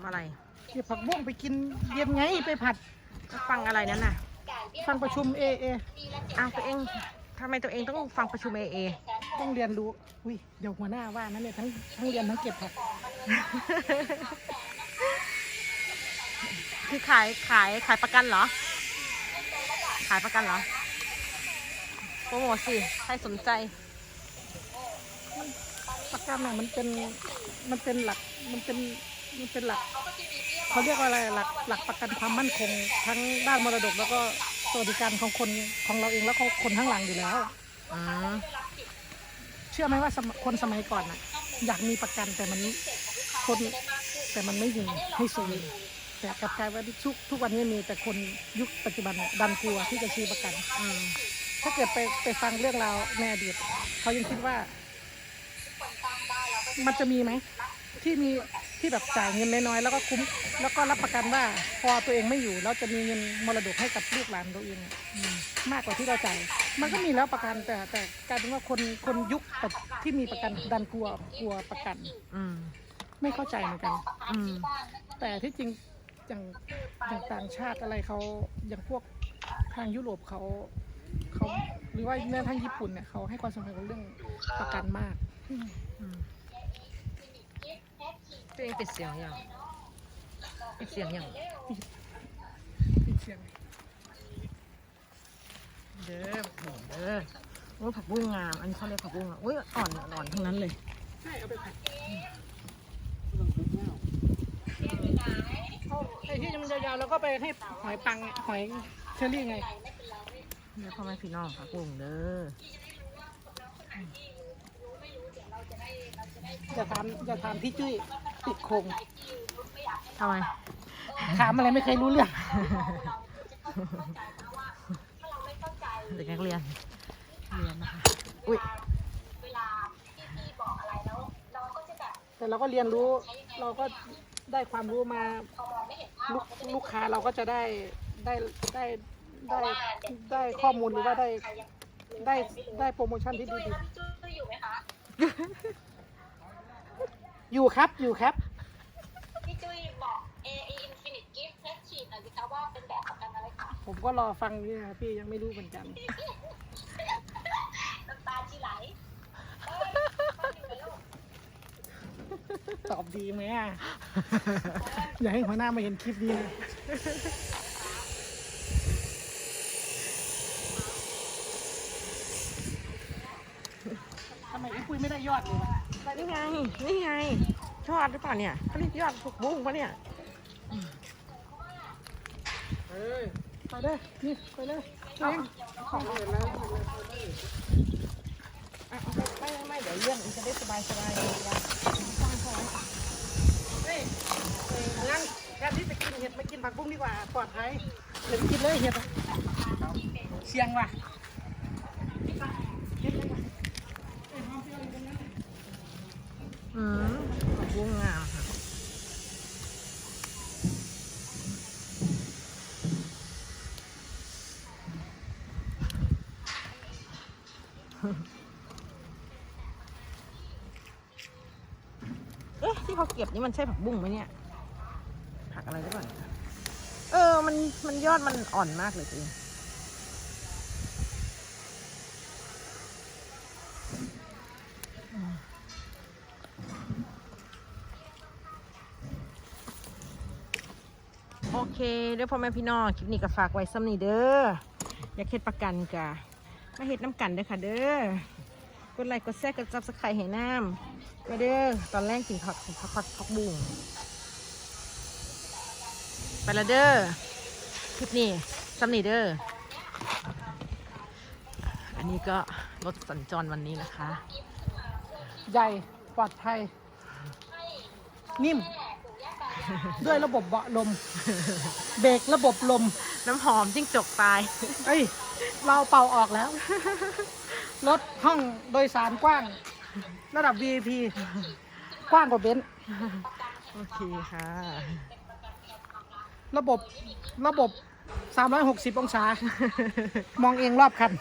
ำอะไรเก็บผักบุ้งไปกินเย็นไงไปผัดฟังอะไรนั่นน่ะ ฟังประชุมเอเออ้าวตัวเองทำไมตัวเองต้องฟังประชุมเอเอต้องเรียนรู้อุ้ยเดี๋ยวหัวหน้าว่านั่นเนี่ยทั้งทั้งเรียนทั้งเก็บผักคือขายขายขายประกันเหรอ ขายประกันเหรอโปรโมทสิใครสนใจประกันน่ะมันเป็นมันเป็นหลักมันเป็น มันเป็นหลักเขาเรียกว่าอะไรหลักหลักประกันความมั่นคง ทั้งด้านมรดก แล้วก็สวัสดิการของคนของเราเองแล้วก็คนข้างหลังอยู่แล้วอืมเชื่อไหมว่าสมคนสมัยก่อนน่ะ อยากมีประกันแต่มันคนแต่มันไม่มีให้ซื้อแต่กลับกลายว่าทุกทุกวันนี้มีแต่คนยุคปัจจุบันน่ะดันกลัวที่จะซื้อประกันอืมถ้าเกิดไปไปฟังเรื่องราวในอดีตเขายังคิดว่า มันจะมีไหมที่มี ที่แบบจ่ายเงินน้อยๆแล้วก็คุ้ม แล้วก็รับประกันว่าพอตัวเองไม่อยู่แล้วจะมีเงินมรดกให้กับลูกหลานตัวเองอะมากกว่าที่เราจ่ายมันก็มีแล้วประกันแต่แต่กลายเป็นว่าคนคนยุคแบบที่มีประกันดันกลัวกลัวประกัน อืม ไม่เข้าใจเหมือนกัน อืม แต่ที่จริงอย่างอย่างต่างชาติอะไรเขาอย่างพวกทางยุโรปเขาเขาหรือว่าแม้กระทั่งญี่ปุ่นเนี่ยเขาให้ความสำคัญกับเรื่องประกันมาก อืม ตัวเองปิดเสียงยังปิดเสียงยังปิดเสียงเด้อผักบุ้งเด้อโอ้ยผักบุ้งงาม อันนี้เขาเรียกผักบุ้งอะอุ้ยอ่อนอ่อนทั้งนั้นเลยใช่เอาไปผัดเอาไอ้ที่มันยาวๆแล้วก็ไปให้หอยปังหอยเชอรี่ไงเดี๋ยวพ่อแม่พี่น้องผักบุ้งเด้อ จะถามจะถามพี่จุ้ยติดโคงทำไม ถามอะไรไม่เคยรู้เรื่อง เด็กนักเรียน เรียนนะคะ อุ้ยแต่เราก็เรียนรู้เราก็ได้ความรู้มาลูกลูกค้าเราก็จะได้ได้ได้ได้ได้ข้อมูลหรือว่าได้ได้ได้โปรโมชั่นที่ดีๆ อยู่ครับอยู่ครับ พี่จุ้ยบอก AE Infinite Gift Test Sheet หน่อยสิคะว่าเป็นแบบประกันอะไรคะผมก็รอฟังนี่นะพี่ยังไม่รู้เหมือนกัน น้ำตาชีไหลเอ้ยฟังอยู่ไหมลูกตอบดีไหมอะ อย่าให้หัวหน้ามาเห็นคลิปนี้นะ ไมไอ้ปุ้ยไม่ได้ยอดเลยวะนี่ไง นี่ไงยอดหรือเปล่าเนี่ยเขาเรียกยอดผักบุ้งปะเนี่ยเอ้ยไปเลยนี่ไปเลยเองของเห็นแล้วอะเอาไปไม่ไม่ไม่เดี๋ยวเลื่อนมันจะได้สบายสบายเลยว่าเฮ้ยเอองั้นแทนที่จะกินเห็ดมากินผักบุ้งดีกว่าปลอดภัยเดี๋ยวไปกินเลยเห็ดอะเสียงว่ะ อืมผักบุ้งงามค่ะ เอ๊ะที่เขาเก็บนี่มันใช่ผักบุ้งไหมเนี่ย ผักอะไรหรือเปล่าเนี่ยเออ มัน มันยอดมันอ่อนมากเลยจริงโอเคเดี๋ยวพ่อแม่พี่น้องคลิปนี้ก็ฝากไว้ซ้ำนี่เด้อ อยากเฮ็ดประกันกะ มาเฮ็ดน้ำกันเด้อค่ะเด้อกดไลค์กดแชร์กดซับสไครต์ให้น้ำก็เด้อตอนแรกกินผักผักผักผักบุ้งไปและเด้อคลิปนี้ซ้ำนี่เด้ออันนี้ก็รถสัญจรวันนี้นะคะ ใหญ่ปลอดภัยนิ่ม ด้วยระบบเบาะลม เบรกระบบลม น้ำหอมจิ้งจกตาย เอ้ย เราเป่าออกแล้ว รถห้องโดยสารกว้าง ระดับ VIP กว้างกว่าเบนซ์โอเคค่ะ ระบบระบบ 360 องศา มองเองรอบคัน